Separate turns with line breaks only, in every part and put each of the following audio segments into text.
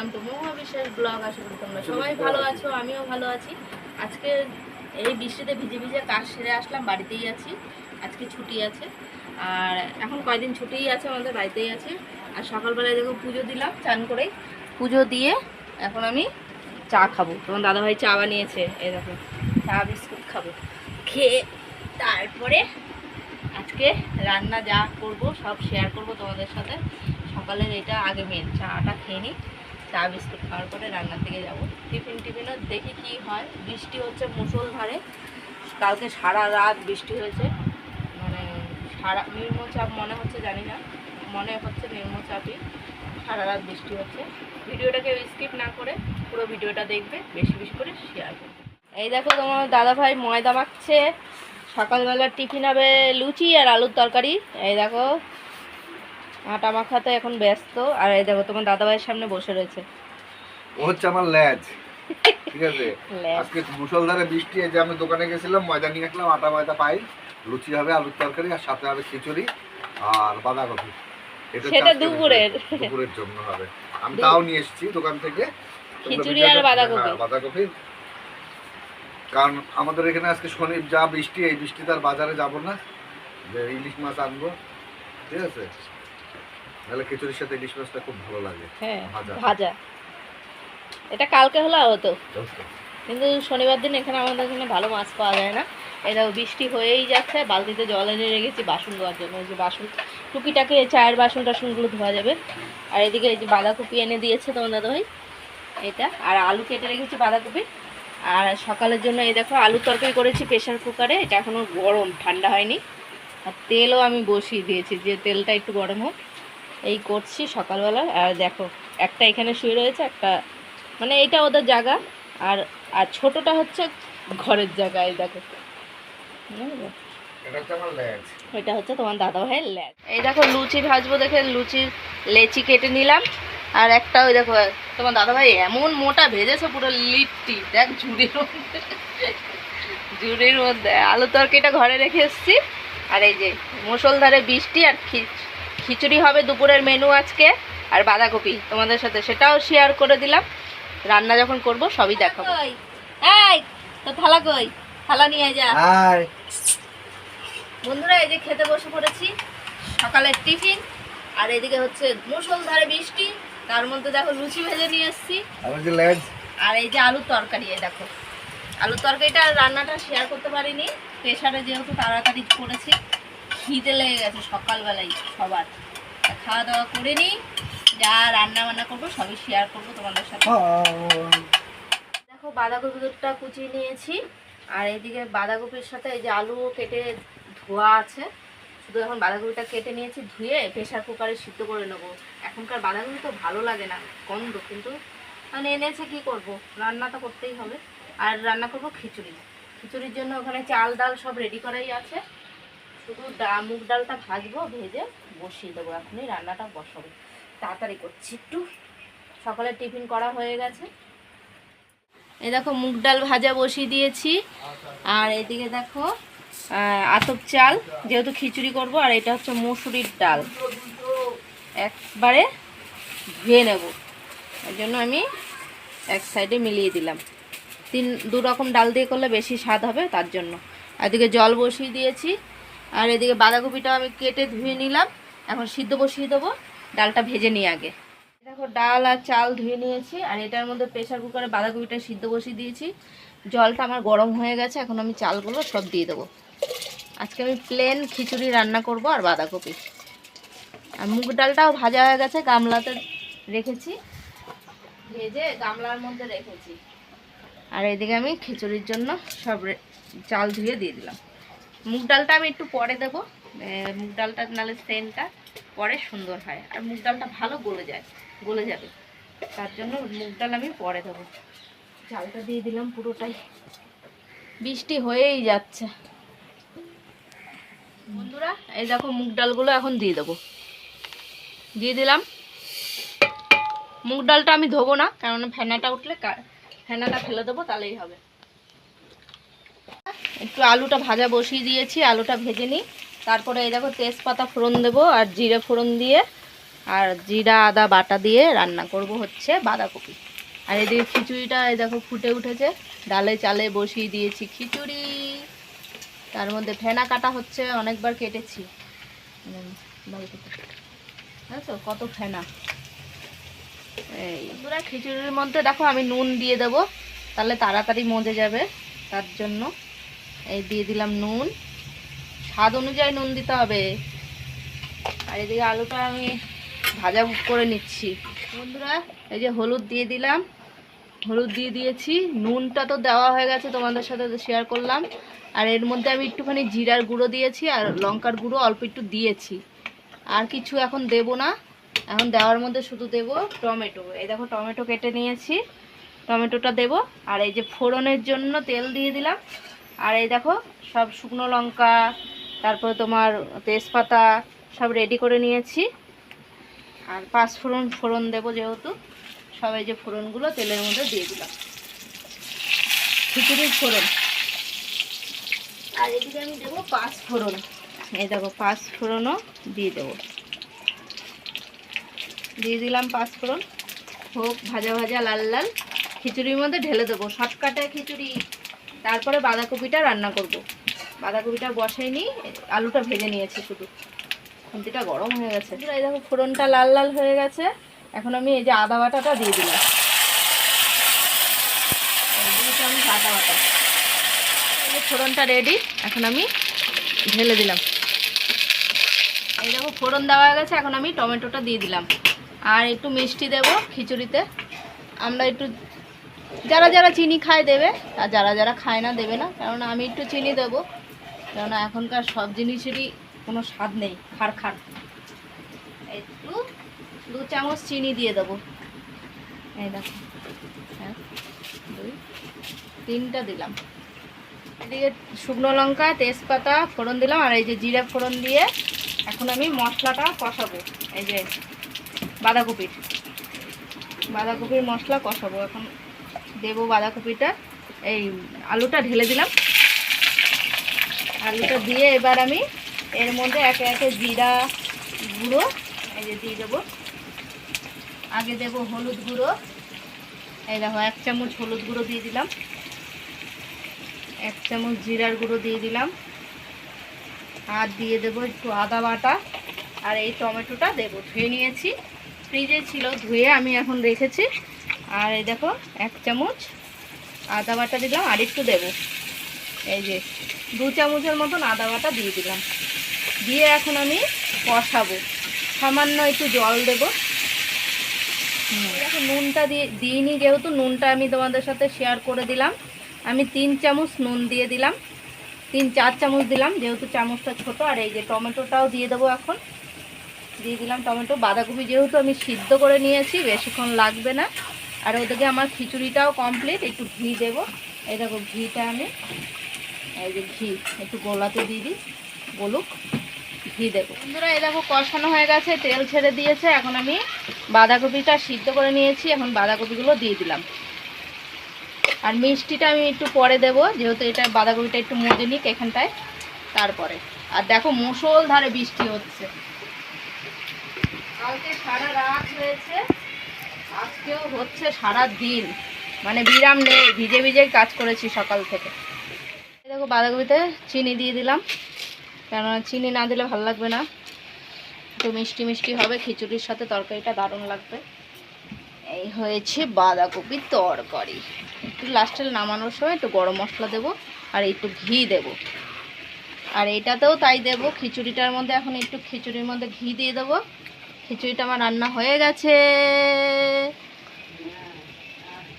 Welcome to মহুয়া বিশ্বাস blog, আশা করি তোমরা সবাই ভালো আছো, আমিও ভালো আছি। আজকে এই বৃষ্টিতে ভিজে ভিজে কাজ সেরে আসলাম, বাড়িতেই আছি, আজকে ছুটি আছে। আর এখন কয়দিন ছুটিই আছে আমাদের, বাড়িতেই আছে। আর সকালবেলায় দেখো পুজো দিলাম, চান করেই পুজো দিয়ে এখন আমি চা খাব। তোমার দাদাভাই চা বানিয়েছে, এই দেখো, চা, বিস্কুট খাব। খেয়ে তারপরে আজকে রান্না যা করব, সব শেয়ার করব তোমাদের সাথে। সকালের এটা আগে মেন চাটা খেয়ে নিই। চা বিস্কুট খাওয়ার পরে রান্নার দিকে যাব। টিফিন টিফিনও দেখি কি হয়। বৃষ্টি হচ্ছে মুসলধারে কালকে সারা রাত বৃষ্টি হয়েছে। মানে সারা নির্মচাপ মনে হচ্ছে, জানি না। মনে হচ্ছে নির্মচাপই সারা রাত বৃষ্টি হচ্ছে। ভিডিওটাকে স্কিপ না করে পুরো ভিডিওটা দেখবে, বেশি বেশি করে শেয়ার করবে। এই দেখো তোমার দাদাভাই ময়দা মাখছে। সকালবেলা টিফিন হবে লুচি আর আলুর তরকারি। এই দেখো আটা মাখাতে এখন ব্যস্ত। আর এই দেখো তোমার দাদাভাইয়ের সামনে বসে রয়েছে।
ও হচ্ছে আমার ল্যাজ ঠিক আছে? আজকে মুসলধারে বৃষ্টি এই যে আমি দোকানে গেছিলাম ময়দা নিয়ে আসলাম আটা ময়দা পাই। লুচি হবে আলুর তরকারি আর সাথে হবে খিচুড়ি আর বাঁধাকপি।
সেটা দুপুরের।
দুপুরের জন্য হবে। আমি তাও নিয়ে এসেছি দোকান থেকে।
খিচুড়ি আর বাঁধাকপি।
হ্যাঁ, বাঁধাকপি। কারণ আমাদের এখানে আজকে শনি যা বৃষ্টি এই বৃষ্টিতে আর বাজারে যাব না। যে ইলিশ মাছ আনব ঠিক আছে? তাহলে খিচুড়ির সাথে ইলিশ মাছটা খুব ভালো লাগে।
হ্যাঁ
ভাজা।
এটা কালকে হলে হতো কিন্তু শনিবার দিন এখানে আমাদের এখানে ভালো মাছ পাওয়া যায় না। দেখো বৃষ্টি হয়েই যাচ্ছে বালতিতে জল এনে রেখেছি বাসন ধোয়ার জন্য। ওই যে বাসন টুকিটাকে চায়ের বাসন টাসনগুলো ধোয়া যাবে। আর এদিকে এই যে বাঁধাকপি এনে দিয়েছে তোমার দাদাভাই। এটা আর আলু কেটে রেখেছি বাঁধাকপি। আর সকালের জন্য এই দেখো আলু তরকারি করেছি প্রেশার কুকারে। এটা এখনও গরম ঠান্ডা হয়নি। আর তেলও আমি বসিয়ে দিয়েছি যে তেলটা একটু গরম হোক। এই করছি সকালবেলা। আর দেখো একটা এখানে শুয়ে রয়েছে একটা মানে এটা ওদের জায়গা। আর আর ছোটটা হচ্ছে ঘরের জায়গা এই দেখো?
এটা হচ্ছে
তোমার দাদা ভাইয়ের ল্যাচ এই দেখো লুচি ভাজবো দেখে লুচির লেচি কেটে নিলাম। আর একটা ওই দেখো তোমার দাদা ভাই এমন মোটা ভেজেছে পুরো লিট্টি। দেখ ঝুড়ির মধ্যে। ঝুড়ির মধ্যে। আলু তরকারিটা ঘরে রেখে এসেছি। আর এই যে মুসলধারে বৃষ্টি আর খি- খিচুড়ি হবে দুপুরের মেনু আজকে আর বাঁধাকপি তোমাদের সাথে সেটাও শেয়ার করে দিলাম। রান্না যখন করব সবই দেখাবো। এই তো থালা কই? থালা নিয়ে যা। বন্ধুরা এই যে খেতে বসে পড়েছি। সকালের টিফিন আর এদিকে হচ্ছে মুসলধারে বৃষ্টি তার মধ্যে দেখো লুচি ভেজে নিয়ে এসেছি। আর এই যে আলুর তরকারি এই দেখো। আলুর তরকারিটা রান্নাটা শেয়ার করতে পারিনি। প্রেশারে যেহেতু তাড়াতাড়ি করেছি। খিদে লেগে গেছে সকালবেলায় সবার। খাওয়া দাওয়া করে নিই যা রান্না বান্না করব সবই শেয়ার করব তোমাদের সাথে। দেখো বাঁধাকপি দুধটা কুচিয়ে নিয়েছি আর এদিকে বাঁধাকপির সাথে এই যে আলু কেটে ধোয়া আছে শুধু এখন বাঁধাকপিটা কেটে নিয়েছি ধুয়ে প্রেশার কুকারে সিদ্ধ করে নেব। এখনকার বাঁধাকপি তো ভালো লাগে না গন্ধ কিন্তু মানে এনেছে কি করব? রান্না তো করতেই হবে। আর রান্না করব খিচুড়ি। খিচুড়ির জন্য ওখানে চাল ডাল সব রেডি করাই আছে। শুধু ডা- মুগ ডালটা ভাজবো, ভেজে বসিয়ে দেবো। এখনই রান্নাটা বসাবো। তাড়াতাড়ি করছি একটু। সকালে টিফিন করা হয়ে গেছে। এই দেখো, মুগ ডাল ভাজা বসিয়ে দিয়েছি। আর এদিকে দেখো আতপ চাল, যেহেতু খিচুড়ি করব, আর এটা হচ্ছে মুসুরির ডাল। একবারে ধুয়ে নেব। এর জন্য আমি এক সাইডে মিলিয়ে দিলাম। তিন, দু রকম ডাল দিয়ে করলে বেশি স্বাদ হবে তার জন্য। এদিকে জল বসিয়ে দিয়েছি। আর এদিকে বাঁধাকপিটা আমি কেটে ধুয়ে নিলাম। এখন সিদ্ধ বসিয়ে দেবো। ডালটা ভেজে নিই আগে। দেখো, ডাল আর চাল ধুয়ে নিয়েছি। আর এটার মধ্যে প্রেশার কুকারে বাঁধাকপিটা সিদ্ধ বসিয়ে দিয়েছি। জলটা আমার গরম হয়ে গেছে। এখন আমি চালগুলো সব দিয়ে দেবো। আজকে আমি প্লেন খিচুড়ি রান্না করব আর বাঁধাকপি। আর মুগ ডালটাও ভাজা হয়ে গেছে, গামলাতে রেখেছি। ভেজে গামলার মধ্যে রেখেছি। আর এদিকে আমি খিচুড়ির জন্য সব চাল ধুয়ে দিয়ে দিলাম। মুগ ডালটা আমি একটু পরে দেবো। মুগ ডালটা নালে সেনটা পরে সুন্দর হয়। আর মুগ ডালটা ভালো গলে যায়, গলে যাবে। তার জন্য মুগ ডাল আমি পরে দেবো। চালটা দিয়ে দিলাম পুরোটাই। বৃষ্টি হয়েই যাচ্ছে। বন্ধুরা, এই দেখো মুগ ডালগুলো এখন দিয়ে দেবো। দিয়ে দিলাম। মুগ ডালটা আমি ধোবো না, কারণ ফেনাটা উঠলে ফেনাটা ফেলে দেবো, তাহলেই হবে। একটু আলুটা ভাজা বসিয়ে দিয়েছি, আলুটা ভেজে নিই। তারপরে এই দেখো তেজপাতা ফোড়ন দেবো আর জিরে ফোড়ন দিয়ে আর জিরা, আদা, বাটা দিয়ে রান্না করব হচ্ছে বাঁধাকপি। আর এদিকে খিচুড়িটা এই দেখো ফুটে উঠেছে, ডালে চালে বসিয়ে দিয়েছি খিচুড়ি। তার মধ্যে ফেনা কাটা হচ্ছে, অনেকবার কেটেছি। বালতিতে। কত ফেনা। এই পুরা খিচুড়ির মধ্যে দেখো আমি নুন দিয়ে দেবো, তাহলে তাড়াতাড়ি মজে যাবে তার জন্য। এই দিয়ে দিলাম নুন। স্বাদ অনুযায়ী নুন দিতে হবে। আর এদিকে আলুটা আমি ভাজা করে নিচ্ছি। বন্ধুরা, এই যে হলুদ দিয়ে দিলাম। হলুদ দিয়ে দিয়েছি। নুনটা তো দেওয়া হয়ে গেছে, তোমাদের সাথে শেয়ার করলাম। আর এর মধ্যে আমি একটুখানি জিরার গুঁড়ো দিয়েছি আর লঙ্কার গুঁড়ো অল্প একটু দিয়েছি। আর কিছু এখন দেব না। এখন দেওয়ার মধ্যে শুধু দেব টমেটো। এই দেখো, টমেটো কেটে নিয়েছি। টমেটোটা দেব। আর এই যে ফোড়নের জন্য তেল দিয়ে দিলাম। আর এই দেখো, সব শুকনো লঙ্কা, তারপরে তোমার তেজপাতা সব রেডি করে নিয়েছি। আর পাঁচ ফোড়ন ফোড়ন দেবো যেহেতু সবাই যে ফোড়নগুলো তেলের মধ্যে দিয়ে দিলাম। খিচুড়ির ফোড়ন। আর এদিকে আমি দেবো পাঁচ ফোড়ন। এই দেখো, পাঁচ ফোড়নও দিয়ে দেবো। দিয়ে দিলাম পাঁচ ফোড়ন। হোক, ভাজা ভাজা, লাল লাল। খিচুড়ির মধ্যে ঢেলে দেবো। শর্টকাটে খিচুড়ি। তারপরে বাঁধাকপিটা রান্না করব। বাঁধাকপিটা বসাই নি আলুটা ভেজে নিয়েছি শুধু। খুন্তিটা গরম হয়ে গেছে। এই দেখো, ফোড়নটা লাল লাল হয়ে গেছে। এখন আমি এই যে আদা বাটাটা দিয়ে দিলাম। আদা বাটা। ফোড়নটা রেডি এখন আমি ঢেলে দিলাম। এই দেখো, ফোড়ন দেওয়া গেছে, এখন আমি টমেটোটা দিয়ে দিলাম। আর একটু মিষ্টি দেব খিচুড়িতে। আমরা একটু যারা যারা চিনি খায় দেবে, আর যারা যারা খায় না দেবে না কারণ আমি একটু চিনি দেবো, কেননা এখনকার সব জিনিসেরই কোনো স্বাদ নেই, খার খার। একটু দু চামচ চিনি দিয়ে দেবো। এই দেখো এক দুই, তিনটা দিলাম। এদিকে শুকনো লঙ্কা, তেজপাতা ফোড়ন দিলাম, আর এই যে জিরা ফোড়ন দিয়ে এখন আমি মশলাটা কষাবো। এই যে বাঁধাকপির। বাঁধাকপির মশলা কষাবো এখন। দেবো বাঁধাকপিটা। এই আলুটা ঢেলে দিলাম। আলুটা দিয়ে এবার আমি এর মধ্যে একে একে জিরা গুঁড়ো, এই যে দিয়ে দেবো। আগে দেবো হলুদ গুঁড়ো। এই দেখো, এক চামচ হলুদ গুঁড়ো দিয়ে দিলাম। এক চামচ জিরার গুঁড়ো দিয়ে দিলাম। আর দিয়ে দেবো একটু আদা বাটা। আর এই টমেটোটা দেবো। ধুয়ে নিয়েছি। ফ্রিজে ছিল, ধুয়ে আমি এখন রেখেছি। আর এই দেখো, এক চামচ আদা বাটা দিলাম, আর একটু দেবো। এই যে, দু চামচের মতন আদা বাটা দিয়ে দিলাম। দিয়ে এখন আমি কষাবো। সামান্য একটু জল দেবো। দেখো, নুনটা দিয়ে, দিইনি যেহেতু, নুনটা আমি তোমাদের সাথে শেয়ার করে দিলাম। আমি তিন চামচ নুন দিয়ে দিলাম। তিন, চার চামচ দিলাম, যেহেতু চামচটা ছোট, আর এই যে টমেটোটাও দিয়ে দেবো এখন। দিয়ে দিলাম টমেটো। বাঁধাকপি যেহেতু আমি সিদ্ধ করে নিয়েছি, বেশিক্ষণ লাগবে না। আর ওদিকে আমার খিচুড়িটাও কমপ্লিট একটু ঘি দেবো। এই দেখো, ঘিটা আমি, এই যে ঘি, একটু গোলাতে দিয়ে দিই বলুক ঘি দেবো। বন্ধুরা, এই দেখো, কষানো হয়ে গেছে, তেল ছেড়ে দিয়েছে, এখন আমি বাঁধাকপিটা সিদ্ধ করে নিয়েছি, এখন বাঁধাকপিগুলো দিয়ে দিলাম। আর মিষ্টিটা আমি একটু পরে দেব, যেহেতু এটা বাঁধাকপিটা একটু মজে নিক এখানটায়, তারপরে। আর দেখো, মুসল ধারে বৃষ্টি হচ্ছে। কালকে সারা রাত হয়েছে। আজকেও হচ্ছে সারা দিন মানে বিরাম নেই, ভিজে ভিজে কাজ করেছি সকাল থেকে। দেখো বাঁধাকপিতে চিনি দিয়ে দিলাম। কেননা চিনি না দিলে ভালো লাগবে না। একটু মিষ্টি মিষ্টি হবে, খিচুড়ির সাথে তরকারিটা দারুণ লাগবে। এই হয়েছে বাঁধাকপির তরকারি। একটু লাস্টে নামানোর সময় একটু গরম মশলা দেবো আর একটু ঘি দেব। আর এটাতেও তাই দেবো, খিচুড়িটার মধ্যে এখন একটু খিচুড়ির মধ্যে ঘি দিয়ে দেবো। খিচুড়িটা আমার রান্না হয়ে গেছে।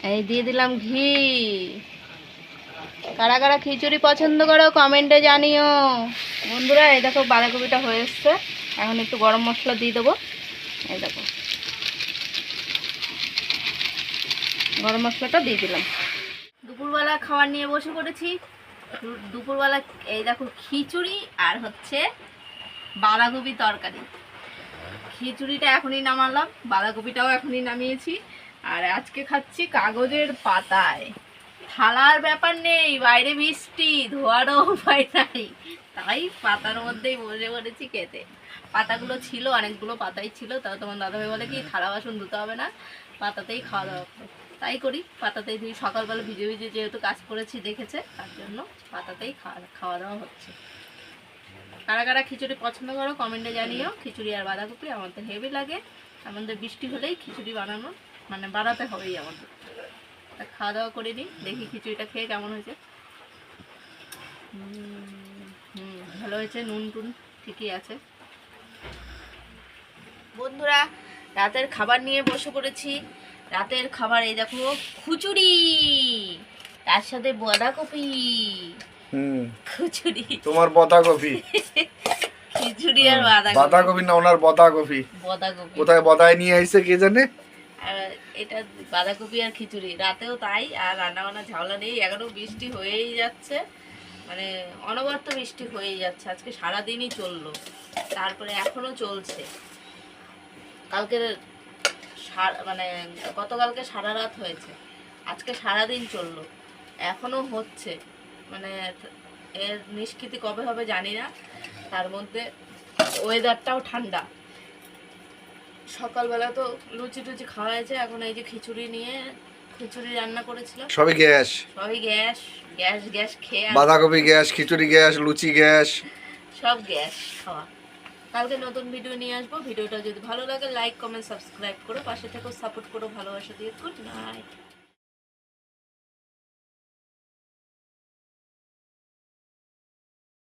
এই দিয়ে দিলাম ঘি। কারা কারা খিচুড়ি পছন্দ করো কমেন্টে জানিও। বন্ধুরা, এই দেখো বাঁধাকপিটা হয়ে এসছে। এখন একটু গরম মশলা দিয়ে দেবো। এই দেখো। গরম মশলাটা দিয়ে দিলাম। দুপুরবেলা খাবার নিয়ে বসে পড়েছি। দুপুরবেলা এই দেখো খিচুড়ি আর হচ্ছে বাঁধাকপি তরকারি। খিচুড়িটা এখনই নামালাম। বাঁধাকপিটাও এখনই নামিয়েছি। আর আজকে খাচ্ছি কাগজের পাতায়। থালার ব্যাপার নেই, বাইরে বৃষ্টি, ধোয়ারও উপায় নাই। তাই পাতার মধ্যেই বসে পড়েছি খেতে। পাতাগুলো ছিল, অনেকগুলো পাতাই ছিল, তাও তোমার দাদাভাই বলে কি, থালা বাসন ধুতে হবে না, পাতাতেই খাওয়া দাওয়া। তাই করি, পাতাতেই ধুই। সকালবেলা ভিজে ভিজে যেহেতু কাজ করেছি দেখেছে, তার জন্য পাতাতেই খাওয়া খাওয়া দাওয়া হচ্ছে। কারা কারা খিচুড়ি পছন্দ করো, কমেন্টে জানিও। খিচুড়ি আর বাঁধাকপি আমাদের হেভি লাগে। আমাদের বৃষ্টি হলেই খিচুড়ি বানানো মানে বাড়াতে হবেই আমাদের। তা খাওয়া দাওয়া করে নিই দেখি খিচুড়িটা খেয়ে কেমন হয়েছে। হুম, ভালো হয়েছে নুন টুন ঠিকই আছে। বন্ধুরা রাতের খাবার নিয়ে বসে পড়েছি। রাতের খাবার এই দেখো খিচুড়ি। তার সাথে বাঁধাকপি। খিচুড়ি।
তোমার বাঁধাকপি।
খিচুড়ি আর বাঁধাকপি।
বাঁধাকপি না ওনার বাঁধাকপি।
বাঁধাকপি।
কোথায় বাদায় নিয়ে আইছে কে জানে?
আর এটা বাঁধাকপি আর খিচুড়ি। রাতেও তাই, আর রান্না বান্না ঝামেলা নেই। এখনও বৃষ্টি হয়েই যাচ্ছে। মানে অনবরত বৃষ্টি হয়েই যাচ্ছে। আজকে সারাদিনই চলল। তারপরে এখনও চলছে। কালকে মানে গতকালকে সারা রাত হয়েছে। আজকে সারাদিন চলল। এখনও হচ্ছে। মানে এর নিষ্কৃতি কবে হবে জানি না। তার মধ্যে ওয়েদারটাও ঠান্ডা। সকালবেলা তো লুচি টুচি খাওয়া হয়েছে এখন এই যে খিচুড়ি নিয়ে খিচুড়ি রান্না করেছিলাম।
সবই গ্যাস?
সবই গ্যাস গ্যাস গ্যাস খেয়ে
বাঁধাকপি গ্যাস খিচুড়ি গ্যাস লুচি গ্যাস।
সব গ্যাস খাওয়া। কালকে নতুন ভিডিও নিয়ে আসব। ভিডিওটা যদি ভালো লাগে লাইক কমেন্ট সাবস্ক্রাইব করো। পাশে থেকেও সাপোর্ট করো ভালোবাসা দিয়ে গুড নাইট